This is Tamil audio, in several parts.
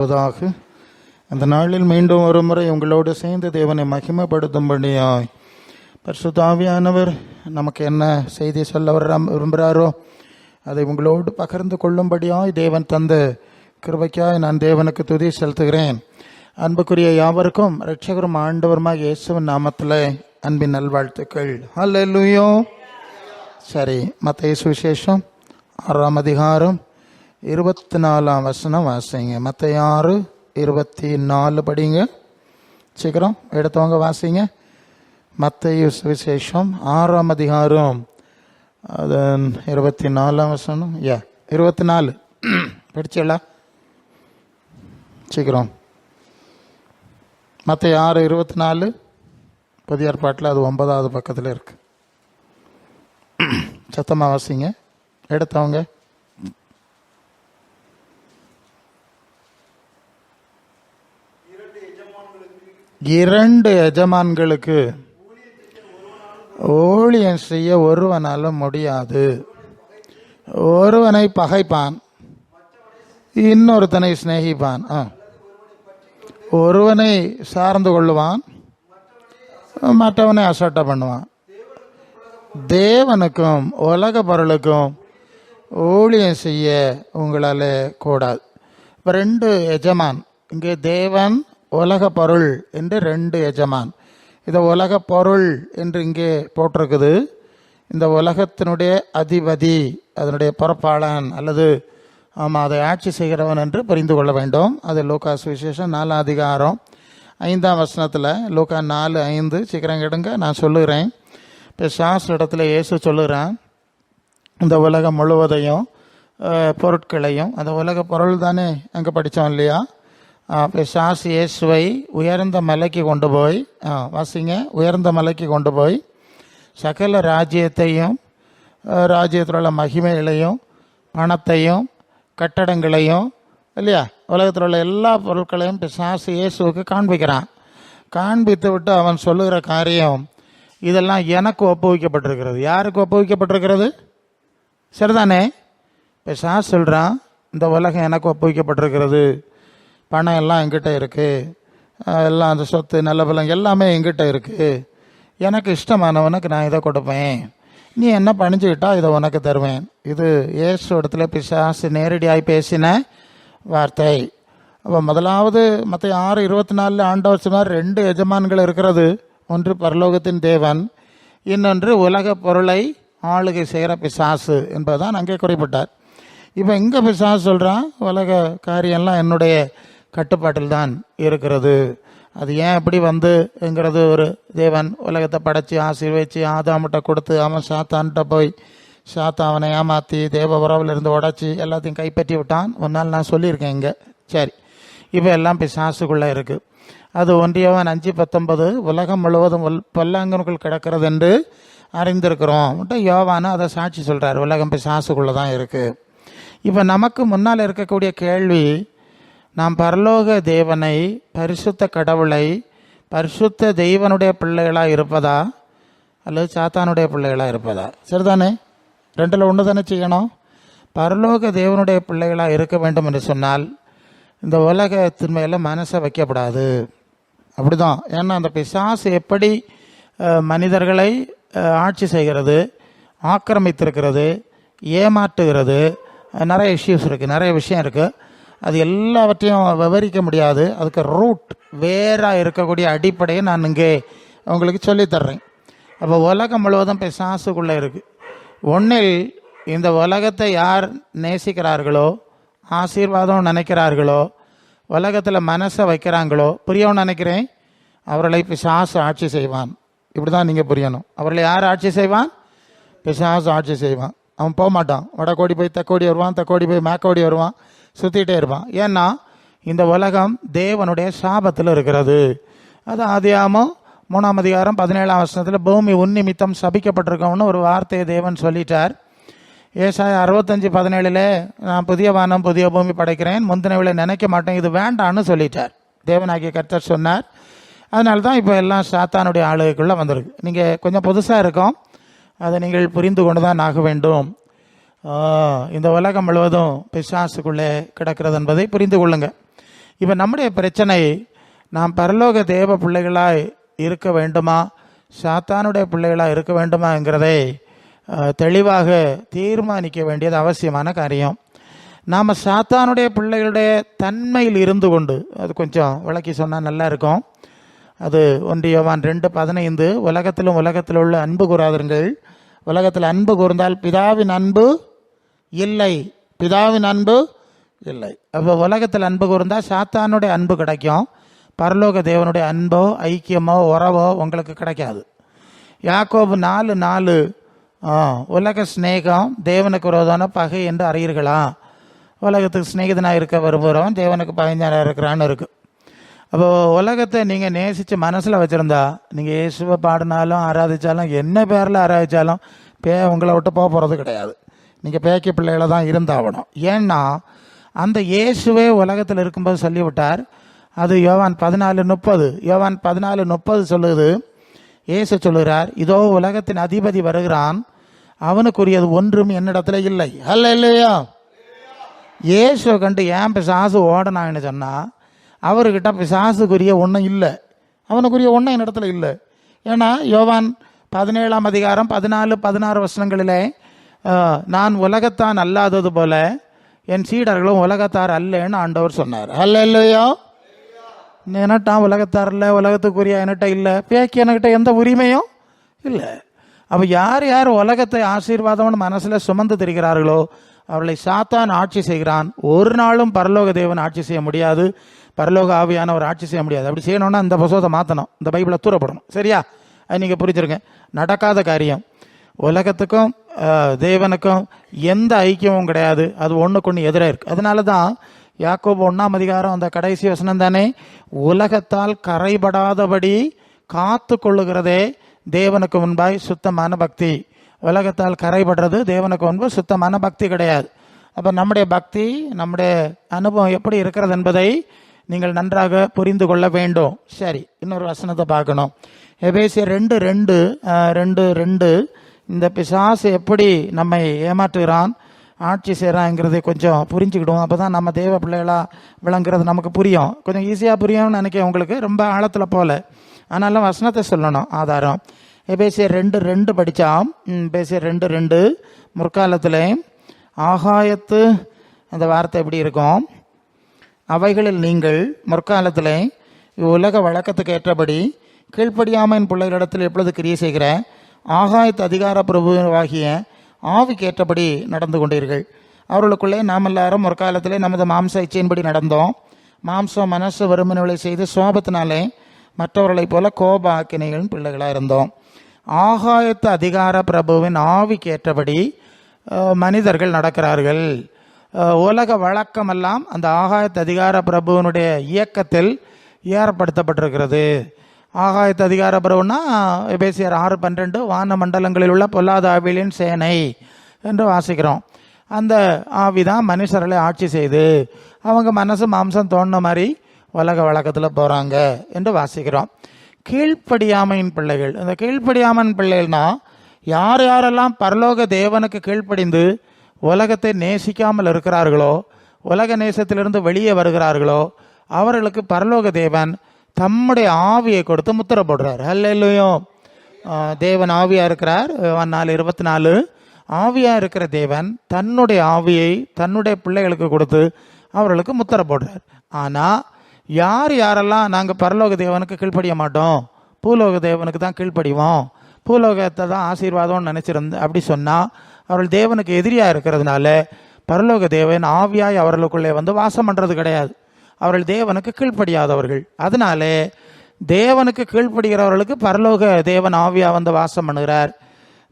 முதலாவதாக அந்த நாளில் மீண்டும் ஒரு முறை உங்களோடு சேர்ந்து தேவனை மகிமைப்படுத்தும்படியாய். பரிசுத்தாவியானவர் நமக்கு என்ன செய்தி சொல்ல வர விரும்புகிறாரோ அதை உங்களோடு பகிர்ந்து கொள்ளும்படியாய் தேவன் தந்த கிருபைக்காய் நான் தேவனுக்கு துதி செலுத்துகிறேன். அன்புக்குரிய யாவருக்கும் இரட்சகரும் ஆண்டவருமாக இயேசுவின் நாமத்தில் அன்பின் நல்வாழ்த்துக்கள். ஹalleluya சரி மத்த இயேசு விசேஷம் ஆறாம் அதிகாரம் இருபத்தி நாலாம் வசனம் வாசிங்க. மற்ற ஆறு இருபத்தி நாலு படிங்க. சீக்கிரம் எடுத்தவங்க வாசிங்க. மத்திய சுவிசேஷம் ஆறாம் அதிகாரம். அதன் இருபத்தி நாலாம் வசனம். யா இருபத்தி நாலு படிச்சல? சீக்கிரம். மற்ற ஆறு இருபத்தி நாலு புதிய ஏற்பாட்டில் அது ஒன்பதாவது பக்கத்தில் இருக்கு. சத்தமாக வாசிங்க. எடுத்தவங்க இரண்டு எஜமான்களுக்கு ஊழியம் செய்ய ஒருவனால முடியாது. ஒருவனை பகைப்பான் இன்னொருத்தனை சிநேகிப்பான். ஆ. ஒருவனை சார்ந்து கொள்ளுவான் மற்றவனை அசட்டை பண்ணுவான். தேவனுக்கும் உலக பொருளுக்கும் ஊழியம் செய்ய உங்களால் கூடாது. இப்போ ரெண்டு எஜமான் இங்கே தேவன் உலக பொருள் என்று ரெண்டு எஜமான். இது உலக பொருள் என்று இங்கே போட்டிருக்குது. இந்த உலகத்தினுடைய அதிபதி அதனுடைய பொறப்பாளன் அல்லது ஆமாம் அதை ஆட்சி செய்கிறவன் என்று புரிந்து கொள்ள வேண்டும். அது லூகாஸ் விசேஷம் நாலாம் அதிகாரம் ஐந்தாம் வசனத்தில் லோகா நாலு ஐந்து சீக்கிரம் கெடுங்க நான் சொல்லுகிறேன். இப்போ சாஸ் இடத்துல இயேசு சொல்லுகிறான் இந்த உலகம் முழுவதையும் பொருட்களையும் அந்த உலக பொருள் தானே அங்கே படித்தோம் இல்லையா? பிசாஸ் இயேசுவை உயர்ந்த மலைக்கு கொண்டு போய் வாசிங்க உயர்ந்த மலைக்கு கொண்டு போய் சகல ராஜ்யத்தையும் ராஜ்யத்தில் உள்ள மகிமைகளையும் பணத்தையும் கட்டடங்களையும் இல்லையா? உலகத்தில் உள்ள எல்லா பொருட்களையும் பிசாஸ் இயேசுவுக்கு காண்பிக்கிறான். காண்பித்து விட்டு அவன் சொல்லுகிற காரியம் இதெல்லாம் எனக்கு ஒப்புவிக்கப்பட்டிருக்கிறது. யாருக்கு ஒப்புவிக்கப்பட்டிருக்கிறது? சரிதானே? பிசாஸ் சொல்கிறான் இந்த உலகம் எனக்கு ஒப்புவிக்கப்பட்டிருக்கிறது. பணம் எல்லாம் என்கிட்ட இருக்குது எல்லாம் அந்த சொத்து நல்ல பலம் எல்லாமே என்கிட்ட இருக்குது எனக்கு இஷ்டமானவனுக்கு நான் இதை கொடுப்பேன். நீ என்ன பணிஞ்சுக்கிட்டா இதை உனக்கு தருவேன். இது இயேசு இடத்துல பிசாசு நேரடியாக பேசின வார்த்தை. அப்போ முதலாவது மற்ற ஆறு இருபத்தி நாலில் ஆண்டவர் சொன்னார் ரெண்டு எஜமான்கள் இருக்கிறது ஒன்று பரலோகத்தின் தேவன் இன்னொன்று உலக பொருளை ஆளுகை செய்கிற பிசாசு என்பதுதான் அங்கே குறிப்பிட்டார். இப்போ இங்கே பிசாசு சொல்கிறான் உலக காரியம்லாம் என்னுடைய கட்டுப்பாட்டில் தான் இருக்கிறது. அது ஏன் எப்படி வந்துங்கிறது ஒரு தேவன் உலகத்தை படைச்சி ஆசீர்வதிச்சு ஆதாமிட்ட கொடுத்து அவன் சாத்தான்கிட்ட போய் சாத்தா அவனை ஏமாற்றி தேவ உறவுலேருந்து உடச்சி எல்லாத்தையும் கைப்பற்றி விட்டான். ஒரு நாள் நான் சொல்லியிருக்கேன் இங்கே. சரி. இப்போ எல்லாம் பிசாசுக்குள்ளே இருக்குது அது ஒன்றியவன் அஞ்சு பத்தொன்பது உலகம் முழுவதும் பொல்லாங்கனுக்குள் கிடக்கிறது என்று அறிந்திருக்கிறோம். மட்டும் யோவானு அதை சாட்சி சொல்கிறார் உலகம் பிசாசுக்குள்ளே தான் இருக்குது இப்போ நமக்கு முன்னால் இருக்கக்கூடிய கேள்வி நாம் பரலோக தேவனை பரிசுத்த கடவுளை பரிசுத்த தெய்வனுடைய பிள்ளைகளாக இருப்பதா? அல்லது சாத்தானுடைய பிள்ளைகளாக இருப்பதா? சரிதானே? ரெண்டில் ஒன்று தானே செய்யணும்? பரலோக தேவனுடைய பிள்ளைகளாக இருக்க வேண்டும் என்று சொன்னால் இந்த உலகத்தின் மேலே மனசை வைக்கப்படாது. அப்படிதான். ஏன்னா அந்த பிசாசு எப்படி மனிதர்களை ஆட்சி செய்கிறது ஆக்கிரமித்திருக்கிறது ஏமாற்றுகிறது நிறைய இஷ்யூஸ் இருக்குது நிறைய விஷயம் இருக்குது அது எல்லாவற்றையும் விவரிக்க முடியாது. அதுக்கு ரூட் வேறாக இருக்கக்கூடிய அடிப்படையை நான் இங்கே உங்களுக்கு சொல்லித்தர்றேன் அப்போ உலகம் முழுவதும் பிசாசுக்குள்ளே இருக்குது ஒன்றில் இந்த உலகத்தை யார் நேசிக்கிறார்களோ ஆசீர்வாதம் நினைக்கிறார்களோ உலகத்தில் மனசை வைக்கிறாங்களோ புரியவும் நினைக்கிறேன் அவர்களை பிசாசு ஆட்சி செய்வான். இப்படி தான் நீங்கள் புரியணும். அவர்களை யார் ஆட்சி செய்வான்? பிசாசு ஆட்சி செய்வான். அவன் போக மாட்டான் வடக்கோடி போய் தக்கோடி வருவான் தக்கோடி போய் மேக்கோடி வருவான். சுற்றிட்டே இருப்பான். ஏன்னா இந்த உலகம் தேவனுடைய சாபத்தில் இருக்கிறது. அது ஆதியாமம் மூணாம் அதிகாரம் பதினேழாம் வருஷத்தில் பூமி உன்னிமித்தம் சபிக்கப்பட்டிருக்கோம்னு ஒரு வார்த்தையை தேவன் சொல்லிட்டார். ஏசாய அறுபத்தஞ்சு பதினேழில் நான் புதிய வானம் புதிய பூமி படைக்கிறேன் முந்தினவில நினைக்க மாட்டேன் இது வேண்டான்னு சொல்லிட்டார். தேவனாகிய கர்த்தர் சொன்னார். அதனால தான் இப்போ எல்லாம் சாத்தானுடைய ஆளுகைக்குள்ளே வந்திருக்கு. நீங்கள் கொஞ்சம் புதுசாக இருக்கும். அதை நீங்கள் புரிந்து கொண்டு தான் ஆக வேண்டும். இந்த உலகம் முழுவதும் பிசாசுக்குள்ளே கிடக்கிறது என்பதை புரிந்து கொள்ளுங்க. இப்போ நம்முடைய பிரச்சனை நாம் பரலோக தேவ பிள்ளைகளாய் இருக்க வேண்டுமா? சாத்தானுடைய பிள்ளைகளாக இருக்க வேண்டுமாங்கிறதை தெளிவாக தீர்மானிக்க வேண்டியது அவசியமான காரியம். நாம் சாத்தானுடைய பிள்ளைகளுடைய தன்மையில் இருந்து கொண்டு அது கொஞ்சம் விளக்கி சொன்னால் நல்லா இருக்கும். அது ஒன்றியவான் ரெண்டு பதினைந்து உலகத்திலும் உலகத்தில் உள்ள அன்பு கூறாதீர்கள். உலகத்தில் அன்பு கூர்ந்தால் பிதாவின் அன்பு இல்லை. பிதாவின் அன்பு இல்லை. அப்போ உலகத்தில் அன்பு கூர்ந்தால் சாத்தானுடைய அன்பு கிடைக்கும். பரலோக தேவனுடைய அன்போ ஐக்கியமோ உறவோ உங்களுக்கு கிடைக்காது. யாக்கோபு நாலு நாலு உலக சிநேகம் தேவனுக்கு விரோதான பகை என்று அறியீர்களா? உலகத்துக்கு சிநேகிதனாக இருக்க விரும்புகிறோம். தேவனுக்கு பகைஞராக இருக்கிறான்னு இருக்குது அப்போது உலகத்தை நீங்கள் நேசித்து மனசில் வச்சுருந்தா நீங்கள் இயேசுவை பாடினாலும் ஆராதித்தாலும் என்ன பேரில் ஆராதித்தாலும் பே உங்களை விட்டு போக போகிறது கிடையாது. நீங்கள் பேக்கி பிள்ளைகளை தான் இருந்தாகணும் ஏன்னா அந்த இயேசுவே உலகத்தில் இருக்கும்போது சொல்லிவிட்டார். அது யோவான் பதினாலு முப்பது. யோவான் பதினாலு முப்பது சொல்லுது. இயேசு சொல்லுகிறார் இதோ உலகத்தின் அதிபதி வருகிறான். அவனுக்குரியது ஒன்றும் என்னிடத்துல இல்லை. அல்ல இல்லையா இயேசுவை கண்டு ஏன் பிசாசு ஓடனான்னு சொன்னால் அவர்கிட்ட பிசாசுக்குரிய ஒன்றும் இல்லை. அவனுக்குரிய ஒன்றும் என்னிடத்துல இல்லை. ஏன்னா யோவான் பதினேழாம் அதிகாரம் பதினாலு பதினாறு வசனங்களிலே நான் உலகத்தான் அல்லாதது போல என் சீடர்களும் உலகத்தார் அல்லேன்னு ஆண்டவர் சொன்னார். அல்ல இல்லையோ என்னட்டான் உலகத்தார் இல்லை உலகத்துக்குரிய என்கிட்ட இல்லை? பேக்கி என்கிட்ட எந்த உரிமையும் இல்லை. அப்போ யார் யார் உலகத்தை ஆசீர்வாதம்னு மனசில் சுமந்து திரிகிறார்களோ அவர்களை சாத்தான் ஆட்சி செய்கிறான். ஒரு நாளும் பரலோக தேவன் ஆட்சி செய்ய முடியாது. பரலோக ஆவியானவர் ஆட்சி செய்ய முடியாது. அப்படி செய்யணும்னா இந்த புசோத்தை மாற்றணும் இந்த பைபிளை தூரப்படணும். சரியா? அது நீங்கள் புரிஞ்சிருங்க. நடக்காத காரியம். உலகத்துக்கும் தேவனுக்கும் எந்த ஐக்கியமும் கிடையாது. அது ஒன்றுக்கு ஒன்று எதிராக இருக்குது அதனால தான் யாக்கோபு ஒன்றாம் அதிகாரம் அந்த கடைசி வசனம் தானே? உலகத்தால் கரைபடாதபடி காத்து கொள்ளுகிறதே தேவனுக்கு முன்பாய் சுத்தமான பக்தி. உலகத்தால் கரைபடுறது தேவனுக்கு முன்பு சுத்தமான பக்தி கிடையாது. அப்போ நம்முடைய பக்தி நம்முடைய அனுபவம் எப்படி இருக்கிறது என்பதை நீங்கள் நன்றாக புரிந்து கொள்ள வேண்டும். சரி இன்னொரு வசனத்தை பார்க்கணும். எபேசிய ரெண்டு ரெண்டு ரெண்டு ரெண்டு. இந்த பிசாசு எப்படி நம்மை ஏமாற்றுகிறான்? ஆட்சி செய்கிறாங்கிறதை கொஞ்சம் புரிஞ்சுக்கிடுவோம். அப்போ தான் நம்ம தேவ பிள்ளைகளாக விளங்குறது நமக்கு புரியும். கொஞ்சம் ஈஸியாக புரியும்னு நினைக்கிறேன் உங்களுக்கு. ரொம்ப ஆழத்தில் போல. ஆனாலும் வசனத்தை சொல்லணும். ஆதாரம். எபேசியர் ரெண்டு ரெண்டு படித்தான் எபேசியர் ரெண்டு ரெண்டு. முற்காலத்தில் ஆகாயத்து அந்த வார்த்தை எப்படி இருக்கும்? அவைகளில் நீங்கள் முற்காலத்தில் உலக வழக்கத்துக்கு ஏற்றபடி கீழ்ப்படியாமையின் பிள்ளைகளிடத்தில் எப்பொழுது கிரியை செய்கிற ஆகாயத்து அதிகார பிரபுவாகிய ஆவிக்கு ஏற்றபடி நடந்து கொண்டீர்கள். அவர்களுக்குள்ளே நாம் எல்லாரும் முற்காலத்திலே நமது மாம்ச இச்சையின்படி நடந்தோம். மாம்சம் மனசு வருமனவளை செய்து சோபத்தினாலே மற்றவர்களைப் போல கோப ஆக்கினைகளின் பிள்ளைகளாக இருந்தோம். ஆகாயத்து அதிகார பிரபுவின் ஆவிக்கேற்றபடி மனிதர்கள் நடக்கிறார்கள். உலக வழக்கமெல்லாம் அந்த ஆகாயத்து அதிகார பிரபுவனுடைய இயக்கத்தில் ஏற்படுத்தப்பட்டிருக்கிறது. ஆகாயத்து அதிகார பருவம்னா எபேசியர் ஆறு பன்னிரெண்டு வான மண்டலங்களில் உள்ள பொல்லாத ஆவிலின் சேனை என்று வாசிக்கிறோம். அந்த ஆவி தான் மனுஷர்களை ஆட்சி செய்து அவங்க மனசு மாம்சம் தோணுன மாதிரி உலக வழக்கத்தில் போகிறாங்க என்று வாசிக்கிறோம். கீழ்ப்படியாமையின் பிள்ளைகள் இந்த கீழ்ப்படியாமன் பிள்ளைகள்னா யார் யாரெல்லாம் பரலோக தேவனுக்கு கீழ்ப்படிந்து உலகத்தை நேசிக்காமல் இருக்கிறார்களோ உலக நேசத்திலிருந்து வெளியே வருகிறார்களோ அவர்களுக்கு பரலோக தேவன் தம்முடைய ஆவியை கொடுத்து முத்திர போடுறார் இல்லையோ தேவன் ஆவியா இருக்கிறார். நாலு இருபத்தி நாலு ஆவியா இருக்கிற தேவன் தன்னுடைய ஆவியை தன்னுடைய பிள்ளைகளுக்கு கொடுத்து அவர்களுக்கு முத்திர போடுறார் ஆனால் யார் யாரெல்லாம் நாங்கள் பரலோக தேவனுக்கு கீழ்ப்படிய மாட்டோம்? பூலோக தேவனுக்கு தான் கீழ்ப்படிவோம். பூலோகத்தை தான் ஆசீர்வாதம்னு நினச்சிருந்து அப்படி சொன்னால் அவர்கள் தேவனுக்கு எதிரியாக இருக்கிறதுனால பரலோக தேவன் ஆவியாய் அவர்களுக்குள்ளே வந்து வாசம் பண்ணுறது கிடையாது. அவர்கள் தேவனுக்கு கீழ்ப்படியாதவர்கள். அதனாலே தேவனுக்கு கீழ்ப்படுகிறவர்களுக்கு பரலோக தேவன் ஆவியா வந்து வாசம் பண்ணுகிறார்.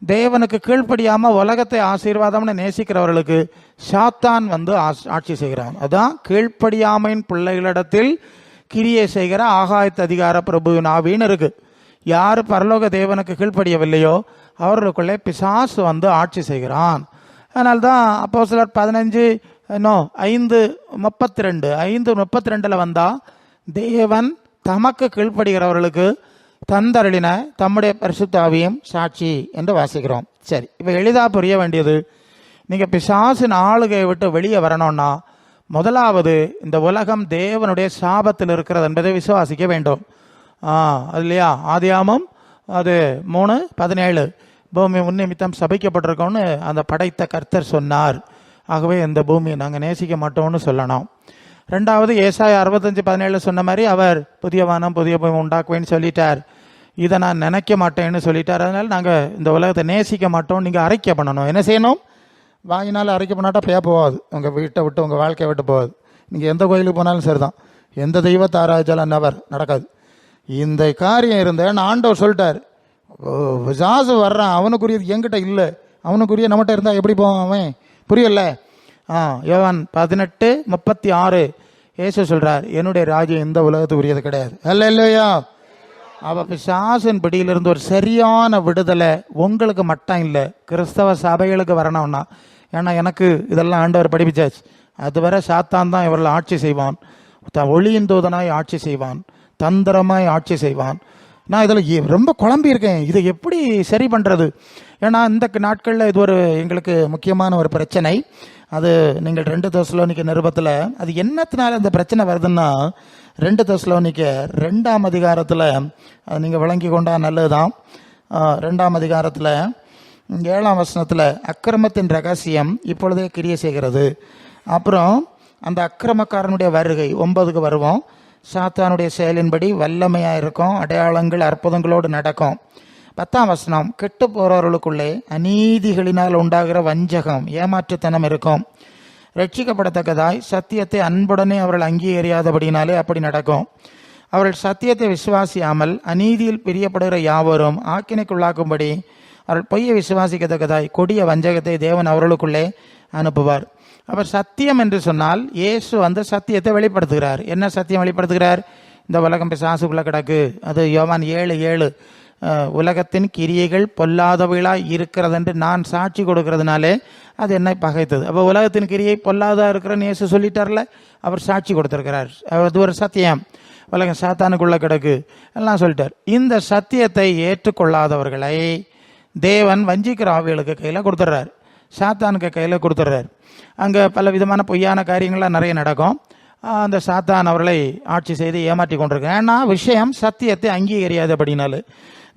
தேவனுக்கு கீழ்ப்படியாமல் உலகத்தை ஆசீர்வாதம்னு நேசிக்கிறவர்களுக்கு சாத்தான் வந்து ஆட்சி செய்கிறான் அதுதான் கீழ்ப்படியாமையின் பிள்ளைகளிடத்தில் கிரியை செய்கிற ஆகாயத்து அதிகார பிரபுவின் ஆவின்னு இருக்கு. யார் பரலோக தேவனுக்கு கீழ்ப்படியவில்லையோ அவர்களுக்குள்ளே பிசாசு வந்து ஆட்சி செய்கிறான். அதனால்தான் அப்போ சிலர் பதினஞ்சு நோ ஐந்து முப்பத்தி ரெண்டு ஐந்து முப்பத்தி ரெண்டில் வந்தால் தேவன் தமக்கு கீழ்ப்படுகிறவர்களுக்கு தந்தருளின தம்முடைய பரிசுத்தாவியும் சாட்சி என்று வாசிக்கிறோம். சரி இப்போ எளிதாக புரிய வேண்டியது நீங்கள் பிசாசின் ஆளுகையை விட்டு வெளியே வரணும்னா முதலாவது இந்த உலகம் தேவனுடைய சாபத்தில் இருக்கிறது என்பதை விசுவாசிக்க வேண்டும். ஆ அது இல்லையா? ஆதியாமம் அது மூணு பதினேழு. பூமி முன்னிமித்தம் சபிக்கப்பட்டிருக்கோன்னு அந்த படைத்த கர்த்தர் சொன்னார். ஆகவே இந்த பூமியை நாங்கள் நேசிக்க மாட்டோம்னு சொல்லணும் ரெண்டாவது ஏசாய் அறுபத்தஞ்சு பதினேழு சொன்ன மாதிரி அவர் புதிய வானம் புதிய பூமி உண்டாக்குவேன்னு சொல்லிட்டார். இதை நான் நினைக்க மாட்டேன்னு சொல்லிட்டார். அதனால் நாங்கள் இந்த உலகத்தை நேசிக்க மாட்டோம். நீங்கள் அரைக்க பண்ணணும். என்ன செய்யணும்? வாங்கினாலும் அரைக்க பண்ணாட்டா பேய போகாது. உங்கள் வீட்டை விட்டு உங்கள் வாழ்க்கையை விட்டு போகாது. நீங்கள் எந்த கோயிலுக்கு போனாலும் சரிதான். எந்த தெய்வத்தை ஆராய்ச்சாலும் நவர் நடக்காது. இந்த காரியம் இருந்தேன் ஆண்டவர் சொல்லிட்டார். ஓ, வர்றான். அவனுக்குரியது என்கிட்ட இல்லை. அவனுக்குரிய நம்மகிட்ட இருந்தால் எப்படி போவான் அவன்? புரியல? ஆ யோவான் பதினெட்டு முப்பத்தி ஆறு. ஏசு சொல்கிறார் என்னுடைய ராஜ்யம் இந்த உலகத்துக்கு உரியது கிடையாது. அல்ல இல்லையா அவ பிசாசின் பிடியிலிருந்து ஒரு சரியான விடுதலை உங்களுக்கு மட்டும் இல்லை கிறிஸ்தவ சபைகளுக்கு வரணும்னா. ஏன்னா எனக்கு இதெல்லாம் ஆண்டவர் படிப்பிச்சாச்சு. அதுவரை சாத்தான் தான் இவர்கள் ஆட்சி செய்வான். த- ஒளியின் தூதனாய் ஆட்சி செய்வான். தந்திரமாய் ஆட்சி செய்வான். நான் இதில் ரொம்ப குழம்பி இருக்கேன் இதை எப்படி சரி பண்ணுறது ஏன்னா இந்த நாட்களில் இது ஒரு எங்களுக்கு முக்கியமான ஒரு பிரச்சனை. அது நீங்கள் ரெண்டு தோசலோனிக்க நிருபத்தில் அது என்னத்தினால இந்த பிரச்சனை வருதுன்னா ரெண்டு தோசலோனிக்க ரெண்டாம் அதிகாரத்தில் அது நீங்கள் விளங்கி கொண்டா நல்லதுதான். தான் ரெண்டாம் அதிகாரத்தில் ஏழாம் வசனத்தில் அக்கிரமத்தின் ரகசியம் இப்பொழுதே கிரிய செய்கிறது. அப்புறம் அந்த அக்கிரமக்காரனுடைய வருகை ஒன்பதுக்கு வருவோம். சாத்தானுடைய செயலின்படி வல்லமையாக இருக்கும் அடையாளங்கள் அற்புதங்களோடு நடக்கும். பத்தாம் வசனம் கெட்டு போறவர்களுக்குள்ளே அநீதிகளினால் உண்டாகிற வஞ்சகம் ஏமாற்றுத்தனம் இருக்கும். ரட்சிக்கப்படத்தக்கதாய் சத்தியத்தை அன்புடனே அவர்கள் அங்கீகரியாதபடினாலே அப்படி நடக்கும். அவர்கள் சத்தியத்தை விசுவாசியாமல் அநீதியில் பிரியப்படுகிற யாவரும் ஆக்கினைக்குள்ளாக்கும்படி அவர்கள் பொய்யை விசுவாசிக்கத்தக்கதாய் கொடிய வஞ்சகத்தை தேவன் அவர்களுக்குள்ளே அனுப்புவார். அவர் சத்தியம் என்று சொன்னால் இயேசு வந்து சத்தியத்தை வெளிப்படுத்துகிறார். என்ன சத்தியம் வெளிப்படுத்துகிறார்? இந்த உலகம் பிசாசுக்குள்ள கிடக்கு. அது யோவான் ஏழு ஏழு. உலகத்தின் கிரியைகள் பொல்லாதவைகளாக இருக்கிறது என்று நான் சாட்சி கொடுக்கறதுனாலே அது என்னை பகைத்தது. அப்போ உலகத்தின் கிரியை பொல்லாதா இருக்கிறன்னு இயேசு சொல்லிட்டார்ல? அவர் சாட்சி கொடுத்துருக்கிறார். அது ஒரு சத்தியம். உலகம் சாத்தானுக்குள்ளே கிடக்கு. எல்லாம் சொல்லிட்டார். இந்த சத்தியத்தை ஏற்றுக்கொள்ளாதவர்களை தேவன் வஞ்சிக்கிற ஆவிகளுக்கு கையில் கொடுத்துட்றாரு சாத்தானுக்கு கையில் கொடுத்துட்றாரு அங்கே பல விதமான பொய்யான காரியங்கள்லாம் நிறைய நடக்கும். அந்த சாத்தான் அவர்களை ஆட்சி செய்து ஏமாற்றி கொண்டிருக்கேன் ஏன்னா விஷயம் சத்தியத்தை அங்கீகரியாதபடினாலும்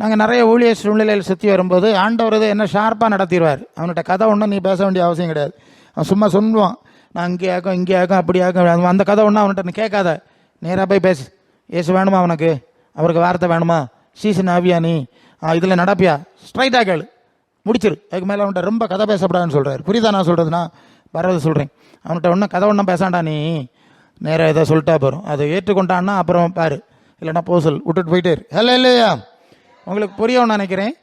நாங்கள் நிறைய ஊழிய சூழ்நிலையில் சுற்றி வரும்போது ஆண்டவர் இது என்ன ஷார்ப்பாக நடத்திடுவார். அவன்கிட்ட கதை ஒன்றும் நீ பேச வேண்டிய அவசியம் கிடையாது. அவன் சும்மா சொல்லுவான். நான் இங்கே ஆக்கும் இங்கே ஆக்கும் அப்படி ஆக்கும் அந்த கதை ஒன்றும் அவன்கிட்ட நீ கேட்காத. நேராக போய் பேசு. ஏசு வேணுமா அவனுக்கு? அவருக்கு வார்த்தை வேணுமா? சீசன் ஆவியா நீ? இதில் நடப்பியா? ஸ்ட்ரைட்டாக கேளு. முடிச்சிரு. அதுக்கு மேலே அவன்கிட்ட ரொம்ப கதை பேசப்படாதுன்னு சொல்கிறார் புரியுதா நான் சொல்கிறதுனா வர்றது சொல்கிறேன் அவன்கிட்ட ஒன்றும் கதை ஒன்றும் பேசாண்டா நீ? நேராக இதை சொல்லிட்டா போகிறோம் அதை ஏற்றுக்கொண்டான்னா அப்புறம் பாரு. இல்லைன்னா போசல் விட்டுட்டு போயிட்டே இரு. இல்லை இல்லையா உங்களுக்கு புரியணும்னு நினைக்கிறேன்.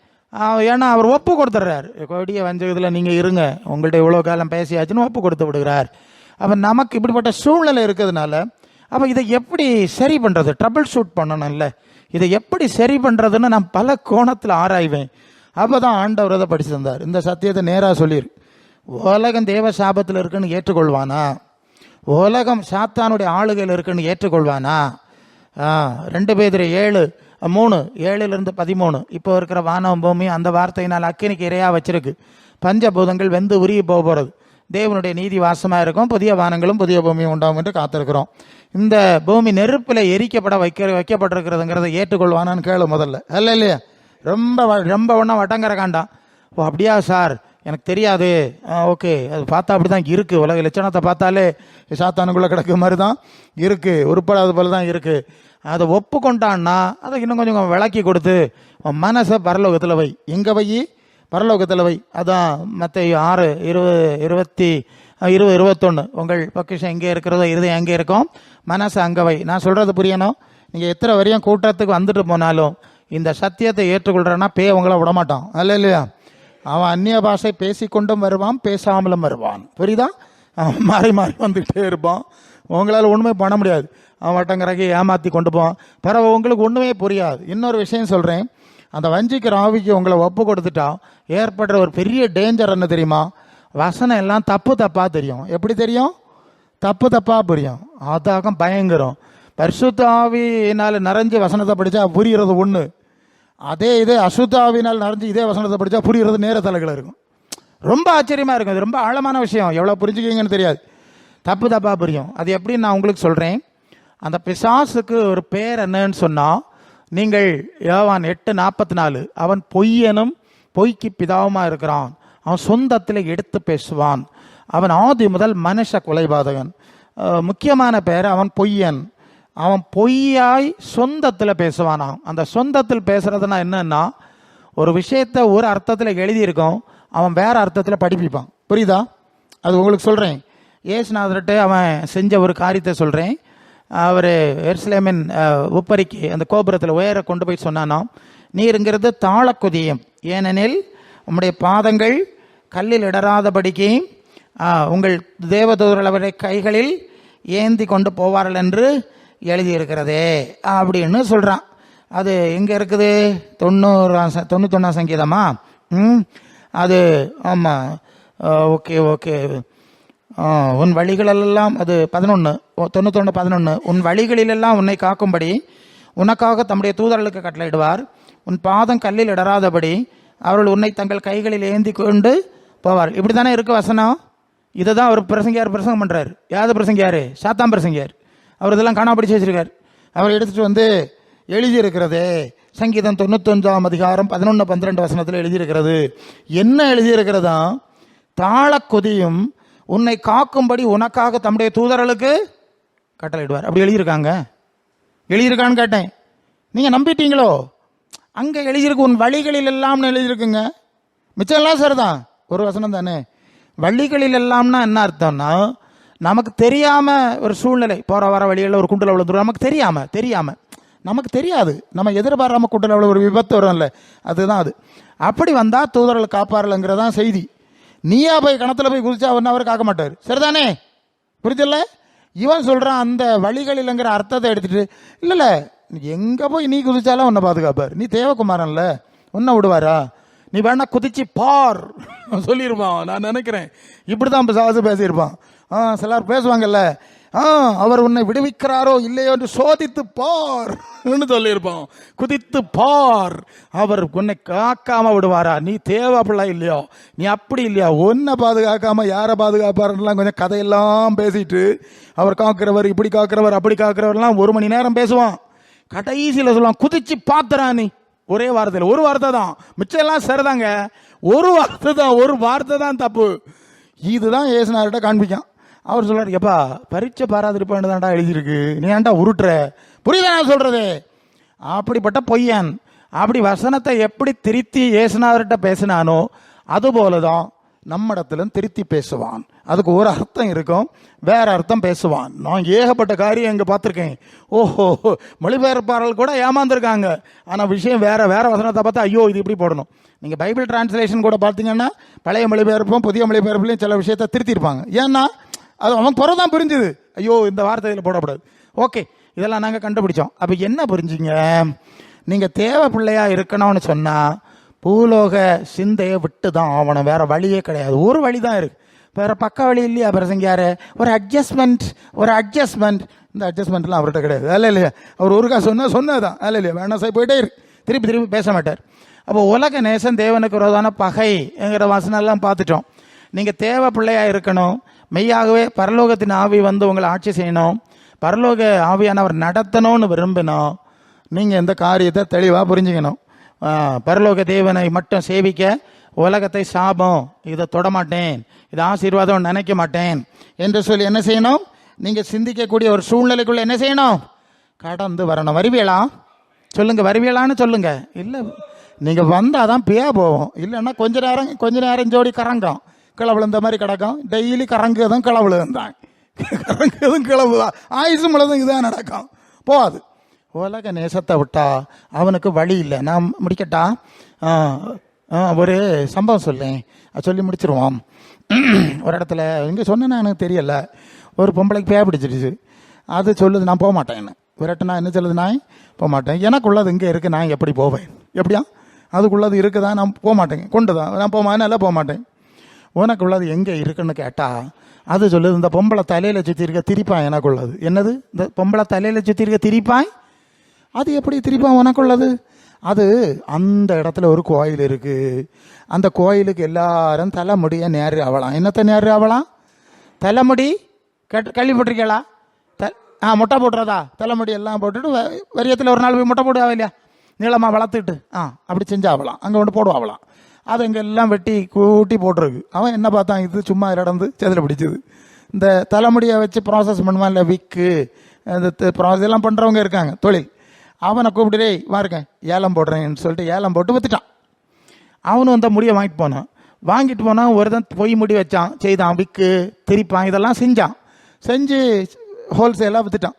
ஏன்னா அவர் ஒப்பு கொடுத்துட்றாரு. கொடிய வஞ்சகத்தில் நீங்கள் இருங்க. உங்கள்கிட்ட இவ்வளோ காலம் பேசியாச்சுன்னு ஒப்பு கொடுத்து விடுகிறார். அப்போ நமக்கு இப்படிப்பட்ட சூழ்நிலை இருக்கிறதுனால அப்போ இதை எப்படி சரி பண்ணுறது ட்ரபிள் ஷூட் பண்ணணும்ல. இதை எப்படி சரி பண்ணுறதுன்னு நான் பல கோணத்தில் ஆராய்வேன். அப்போ தான் ஆண்டவர் அதை படித்து தந்தார். இந்த சத்தியத்தை நேராக சொல்லியிரு உலகம் தேவ சாபத்தில் இருக்குன்னு ஏற்றுக்கொள்வானா? உலகம் சாத்தானுடைய ஆளுகையில் இருக்குன்னு ஏற்றுக்கொள்வானா? ரெண்டு பேர் ஏழு. மூணு ஏழுலேருந்து பதிமூணு. இப்போ இருக்கிற வானம் பூமி அந்த வார்த்தையினால் அக்கினிக்கு இரையாக வச்சிருக்கு. பஞ்சபூதங்கள் வெந்து உருகி போக போகிறது தேவனுடைய நீதி வாசமாக இருக்கும். புதிய வானங்களும் புதிய பூமியும் உண்டாகும் என்று காத்திருக்கிறோம். இந்த பூமி நெருப்பில் எரிக்கப்பட வைக்க வைக்கப்பட்டிருக்கிறதுங்கிறத ஏற்றுக்கொள்வானான்னு கேளு முதல்ல. அல்ல இல்லையா? ரொம்ப வ- ரொம்ப ஒன்றா வட்டங்கர காண்டாம் ஓ அப்படியா சார்? எனக்கு தெரியாது. ஓகே. அது பார்த்தா அப்படி தான் இருக்குது உலக லட்சணத்தை பார்த்தாலே சாத்தானுக்குள்ளே கிடக்கு மாதிரி தான் இருக்குது உருப்படாத போல தான் இருக்குது அதை ஒப்புக்கொண்டான்னா அதை இன்னும் கொஞ்சம் விளக்கி கொடுத்து உன் மனசை பரலோகத்தில் வை. எங்கே வை? பரலோகத்தில் வை. அதான் மற்ற ஆறு இருபது இருபத்தி இருபது இருபத்தொன்று உங்கள் பொக்கிஷம் எங்கே இருக்கிறதோ இருதயம் எங்கே இருக்கும். மனசு அங்கே வை. நான் சொல்கிறது புரியணும்? நீங்கள் எத்தனை வரையும் கூட்டத்துக்கு வந்துட்டு போனாலும் இந்த சத்தியத்தை ஏற்றுக்கொள்கிறேன்னா பே உங்களை விடமாட்டான். அல்ல இல்லையா? அவன் அந்நிய பாஷை பேசிக்கொண்டும் வருவான் பேசாமலும் வருவான். புரியுதா? அவன் மாறி மாறி வந்துக்கிட்டே இருப்பான். உங்களால் ஒன்றுமே பண்ண முடியாது. வட்டங்கரைக்கு ஏமாற்றி கொண்டு போவோம் பிறகு உங்களுக்கு ஒன்றுமே புரியாது. இன்னொரு விஷயம் சொல்கிறேன் அந்த வஞ்சிக்கிற ஆவிக்கு உங்களை ஒப்பு கொடுத்துட்டா ஏற்படுற ஒரு பெரிய டேஞ்சர் என்ன தெரியுமா? வசனம் எல்லாம் தப்பு தப்பாக தெரியும். எப்படி தெரியும்? தப்பு தப்பாக புரியும். அதாக பயங்கரம். பரிசுத்த ஆவினால் நிறைஞ்சு வசனத்தை படித்தா புரிகிறது ஒன்று அதே இதே அசுத்த ஆவினால் நிறைஞ்சு இதே வசனத்தை படித்தா புரிகிறது நேர தலைகள் இருக்கும். ரொம்ப ஆச்சரியமாக இருக்கும். அது ரொம்ப ஆழமான விஷயம். எவ்வளோ புரிஞ்சுக்கிங்கன்னு தெரியாது. தப்பு தப்பாக புரியும். அது எப்படி நான் உங்களுக்கு சொல்கிறேன் அந்த பிசாசுக்கு ஒரு பேர் என்னன்னு சொன்னால் நீங்கள் யோவான் எட்டு நாற்பத்தி நாலு அவன் பொய்யனும் பொய்க்கு பிதாவுமா இருக்கிறான். அவன் சொந்தத்தில் எடுத்து பேசுவான். அவன் ஆதி முதல் மனுஷ கொலைபாதகன். முக்கியமான பேர் அவன் பொய்யன். அவன் பொய்யாய் சொந்தத்தில் பேசுவானாம். அந்த சொந்தத்தில் பேசுறதுனா என்னன்னா ஒரு விஷயத்தை ஒரு அர்த்தத்தில் எழுதியிருக்கோம் அவன் வேற அர்த்தத்தில் படிப்பிப்பான். புரியுதா? அது உங்களுக்கு சொல்கிறேன் ஏசுநாதர்கிட்ட அவன் செஞ்ச ஒரு காரியத்தை சொல்கிறேன் அவர் எருசலேமின் உப்பரிக்கு அந்த கோபுரத்தில் உயர கொண்டு போய் சொன்னானாம் நீருங்கிறது தாளக்குதியும். ஏனெனில் உம்முடைய பாதங்கள் கல்லில் இடராதபடிக்கு உங்கள் தேவதூதர்கள் அவருடைய கைகளில் ஏந்தி கொண்டு போவார்கள் என்று எழுதியிருக்கிறதே அப்படின்னு சொல்கிறான் அது எங்கே இருக்குது? தொண்ணூறாம் தொண்ணூத்தொன்னாம் சங்கீதமா? ம். அது ஆமாம் ஓகே ஓகே. உன் வழிகளெல்லாம் அது பதினொன்று தொண்ணூத்தொன்று பதினொன்று உன் வழிகளிலெல்லாம் உன்னை காக்கும்படி உனக்காக தம்முடைய தூதர்களுக்கு கட்டளையிடுவார். உன் பாதம் கல்லில் இடராதபடி அவர்கள் உன்னை தங்கள் கைகளில் ஏந்தி கொண்டு போவார். இப்படி தானே இருக்கு வசனம்? இதை தான் அவர் பிரசங்கியார் பிரசங்கம் பண்ணுறாரு யாவது பிரசங்கியார்? சாத்தாம் பிரசங்கியார். அவர் இதெல்லாம் காணாப்பிடிச்சு வச்சிருக்கார். அவர் எடுத்துகிட்டு வந்து எழுதியிருக்கிறது சங்கீதம் தொண்ணூத்தொஞ்சாம் அதிகாரம் பதினொன்று பன்னிரெண்டு வசனத்தில் எழுதியிருக்கிறது. என்ன எழுதியிருக்கிறதா தாளக்கொதியும் உன்னை காக்கும்படி உனக்காக தம்முடைய தூதர்களுக்கு கட்டளையிடுவார். அப்படி எழுதியிருக்காங்க. எழுதியிருக்கான்னு கேட்டேன். நீங்கள் நம்பிட்டீங்களோ? அங்கே எழுதியிருக்கு உன் வழிகளில் எல்லாம்னு எழுதியிருக்குங்க. மிச்சம் எல்லாம் தான் ஒரு வசனம் தானே. வழிகளில் எல்லாம்னா என்ன அர்த்தம்னா நமக்கு தெரியாமல் ஒரு சூழ்நிலை போகிற வர வழிகளில் ஒரு குண்டல விழுந்துரும் நமக்கு தெரியாமல் தெரியாமல் நமக்கு தெரியாது. நம்ம எதிர்பாராமல் குண்டில் அவ்வளோ ஒரு விபத்து வரும்ல. அதுதான் அது. அப்படி வந்தால் தூதர்கள் காப்பாருலங்கிறதான் செய்தி. நீயா போய் கணத்தில் போய் குதிச்சா ஒன்னு அவர் காக்க மாட்டார். சரிதானே? புரிஞ்சல இவன் சொல்கிறான் அந்த வழிகளில்ங்கிற அர்த்தத்தை எடுத்துகிட்டு இல்லை இல்லை எங்கே போய் நீ குதிச்சாலும் உன்னை பாதுகாப்பார். நீ தேவகுமாரன்ல உன்னை விடுவாரா? நீ வேணா குதிச்சு பார். சொல்லியிருப்பான் நான் நினைக்கிறேன். இப்படி தான் பிசாசு பேசியிருப்பான். ஆ சிலர் பேசுவாங்கல்ல ஆ அவர் உன்னை விடுவிக்கிறாரோ இல்லையோ என்று சோதித்து பார் சொல்லியிருப்பான் குதித்து பார். அவர் உன்னை காக்காம விடுவாரா? நீ தேவை பிள்ளை இல்லையோ? நீ அப்படி இல்லையா? உன்னை பாதுகாக்காம யாரை பாதுகாப்பாருலாம் கொஞ்சம் கதையெல்லாம் பேசிட்டு அவர் காக்கிறவர் இப்படி காக்கிறவர் அப்படி காக்கிறவர்லாம் ஒரு மணி நேரம் பேசுவான். கடைசியில் சொல்லுவான் குதிச்சு பார்த்துறா நீ. ஒரே வார்த்தையில். ஒரு வார்த்தை தான். மிச்சம் எல்லாம் சரிதாங்க. ஒரு வார்த்தை தான். ஒரு வார்த்தை தான் தப்பு. இதுதான் ஏசுனார்கிட்ட காண்பிக்கான். அவர் சொல்றாரு எப்பா பரீட்சை பாராதிருப்பான்னு தான்டா எழுதியிருக்கு. நீ ஏன்டா உருட்டுற? புரியுதா நான் சொல்றது? அப்படிப்பட்ட பொய்யன். அப்படி வசனத்தை எப்படி திருத்தி ஏசுநாதர்கிட்ட பேசினானோ அதுபோல தான் நம்மிடத்திலும் திருத்தி பேசுவான். அதுக்கு ஒரு அர்த்தம் இருக்கும் வேற அர்த்தம் பேசுவான். நான் ஏகப்பட்ட காரியம் இங்கே பார்த்துருக்கேன். ஓஹோ மொழிபெயர்ப்பாளர்கள் கூட ஏமாந்துருக்காங்க. ஆனால் விஷயம் வேற வேற வசனத்தை பார்த்தா ஐயோ இது இப்படி போடணும். நீங்கள் பைபிள் டிரான்ஸ்லேஷன் கூட பார்த்தீங்கன்னா பழைய மொழிபெயர்ப்பும் புதிய மொழிபெயர்ப்புலையும் சில விஷயத்தை திருத்திருப்பாங்க ஏன்னா அது அவன் குறை தான் புரிஞ்சுது. ஐயோ இந்த வார்த்தை இதில் போடக்கூடாது. ஓகே இதெல்லாம் நாங்கள் கண்டுபிடிச்சோம். அப்போ என்ன புரிஞ்சிங்க? நீங்கள் தேவை பிள்ளையாக இருக்கணும்னு சொன்னால் பூலோக சிந்தையை விட்டு தான் ஆகணும் வேறு வழியே கிடையாது. ஒரு வழி தான் இருக்குது வேறு பக்க வழி இல்லையா பிரசங்கியார்? ஒரு அட்ஜஸ்ட்மெண்ட் ஒரு அட்ஜஸ்ட்மெண்ட் இந்த அட்ஜஸ்ட்மெண்ட்லாம் அவர்கிட்ட கிடையாது. அல்ல இல்லையா அவர் ஒருக்கா சொன்னது தான் அல்ல இல்லையா வேணா சார் போயிட்டே இருக்கு திருப்பி திருப்பி பேச மாட்டார். அப்போ உலக நேசன் தேவனுக்கு விரோதான பகைங்கிற வசனம் எல்லாம் பார்த்துட்டோம். நீங்கள் தேவை பிள்ளையாக இருக்கணும். மெய்யாகவே பரலோகத்தின் ஆவி வந்து உங்களை ஆட்சி செய்யணும். பரலோக ஆவியானவர் நடத்தணும்னு விரும்பினோம் நீங்கள் இந்த காரியத்தை தெளிவாக புரிஞ்சுக்கணும். பரலோக தேவனை மட்டும் சேவிக்க உலகத்தை சாபம் இதை தொடமாட்டேன் இதை ஆசீர்வாதம் நினைக்க மாட்டேன் என்று சொல்லி என்ன செய்யணும்? நீங்கள் சிந்திக்கக்கூடிய ஒரு சூழ்நிலைக்குள்ள என்ன செய்யணும்? கடந்து வரணும். வருவியலா சொல்லுங்க வருவியலான்னு இல்லை நீங்கள் வந்தால் தான் பியா போவோம். இல்லைன்னா கொஞ்ச நேரம் கொஞ்ச நேரம் ஜோடி கறங்கும் கிளை விழுந்த மாதிரி கிடக்கும். டெய்லி கறங்குறதும் கிளை விழுந்தான் கறங்குறதும் கிளவு ஆயுசு முழுதும் இதுதான் நடக்கும். போகாது. உலக நேசத்தை விட்டா அவனுக்கு வழி இல்லை. நான் முடிக்கட்டா? ஆ, ஒரு சம்பவம் சொல்லேன் சொல்லி முடிச்சிருவோம். ஒரு இடத்துல இங்கே சொன்னேன்னு எனக்கு தெரியல. ஒரு பொம்பளைக்கு பே பிடிச்சிருச்சு. அது சொல்லுது நான் போக மாட்டேன் விரட்டுனா என்ன சொல்லுது நான் போக மாட்டேன். எனக்குள்ளது இங்கே இருக்குது நான் எப்படி போவேன்? எப்படியா? அதுக்குள்ளது இருக்குதா? நான் போக மாட்டேங்க கொண்டு தான் நான் போக மாட்டேன். போக மாட்டேன். உனக்குள்ளது எங்கே இருக்குன்னு கேட்டால் அது சொல்லுது இந்த பொம்பளை தலையில் சுற்றி இருக்க திரிப்பான் எனக்குள்ளது. என்னது? இந்த பொம்பளை தலையில் சுற்றி இருக்க திரிப்பாய் அது எப்படி திரிப்பான் உனக்குள்ளது? அது அந்த இடத்துல ஒரு கோயில் இருக்குது அந்த கோயிலுக்கு எல்லாரும் தலைமுடிய நேரு ஆகலாம் என்னத்தை நேரு ஆகலாம் தலைமுடி? கேட்டு கேள்விப்பட்டிருக்கீங்களா த ஆ முட்டை போட்டுறதா தலைமுடி எல்லாம் போட்டுட்டு வ- வரியத்தில் ஒரு நாள் போய் முட்டை போடுவா இல்லையா? நீளமாக வளர்த்துட்டு ஆ அப்படி செஞ்சாவலாம். அங்கே கொண்டு போடுவாங்களாம் அதை இங்கே எல்லாம் வெட்டி கூட்டி போட்டிருக்கு. அவன் என்ன பார்த்தான்? இது சும்மா நடந்து செதில் பிடிச்சது. இந்த தலைமுடியை வச்சு ப்ராசஸ் பண்ணுவான் இல்லை விக்கு இந்த த- எல்லாம் இதெல்லாம் பண்ணுறவங்க இருக்காங்க தொழில். அவனை கூப்பிட்டு டேய் வாருங்க ஏலம் போடுறேன்னு சொல்லிட்டு ஏலம் போட்டு வித்துட்டான். அவனும் அந்த முடியை வாங்கிட்டு போனான். வாங்கிட்டு போனால் ஒருத்தன் பொய் முடி வச்சான் செய்தான் விக்கு திரிப்பான் இதெல்லாம் செஞ்சான். செஞ்சு ஹோல்சேலாக வித்துட்டான்.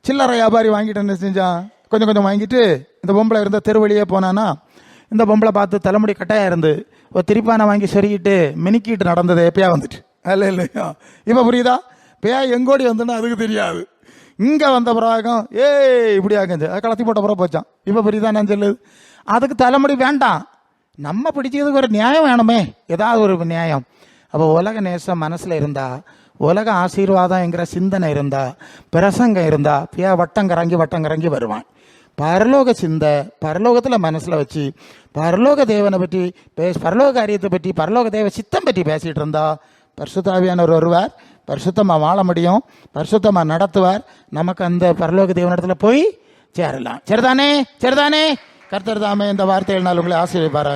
சில்லறை வியாபாரி வாங்கிட்டு என்ன செஞ்சான்? கொஞ்சம் கொஞ்சம் வாங்கிட்டு இந்த பொம்பளை இருந்த தெருவழியே போனான்னா இந்த பொம்பளை பார்த்து தலைமுடி கட்டாயம் இருந்து ஒரு திரிப்பானை வாங்கி சொருகிட்டு மினுக்கிட்டு நடந்தது எப்பயா வந்துட்டு? அல்ல இல்லையா? இப்போ புரியுதா? பேயா எங்கோடி வந்துன்னா அதுக்கு தெரியாது. இங்கே வந்த பிறகும் ஏய் இப்படி ஆகுது அதை கலத்தி போட்ட பிறகு போச்சான் இப்போ புரியுதா நான் சொல்லுது? அதுக்கு தலைமுடி வேண்டாம். நம்ம பிடிச்சதுக்கு ஒரு நியாயம் வேணுமே. ஏதாவது ஒரு நியாயம். அப்போ உலக நேசம் மனசில் இருந்தா உலக ஆசீர்வாதம்ங்கிற சிந்தனை இருந்தா பிரசங்கம் இருந்தா பியா வட்டம் கறங்கி வட்டம் கறங்கி வருவான். பரலோக சிந்தை பரலோகத்தில் மனசில் வச்சு பரலோக தேவனை பற்றி பேச பரலோக காரியத்தை பற்றி பரலோக தேவ சித்தம் பற்றி பேசிகிட்டு இருந்தா பரிசுத்தாவியானவர் வருவார் பரிசுத்தமாக வாழ முடியும் பரிசுத்தமாக நடத்துவார் நமக்கு அந்த பரலோக தேவனிடத்துல போய் சேரலாம். சரிதானே? சரிதானே? கர்த்தர் தாமே இந்த வார்த்தைகள் உங்களை ஆசீர்வதிப்பாரு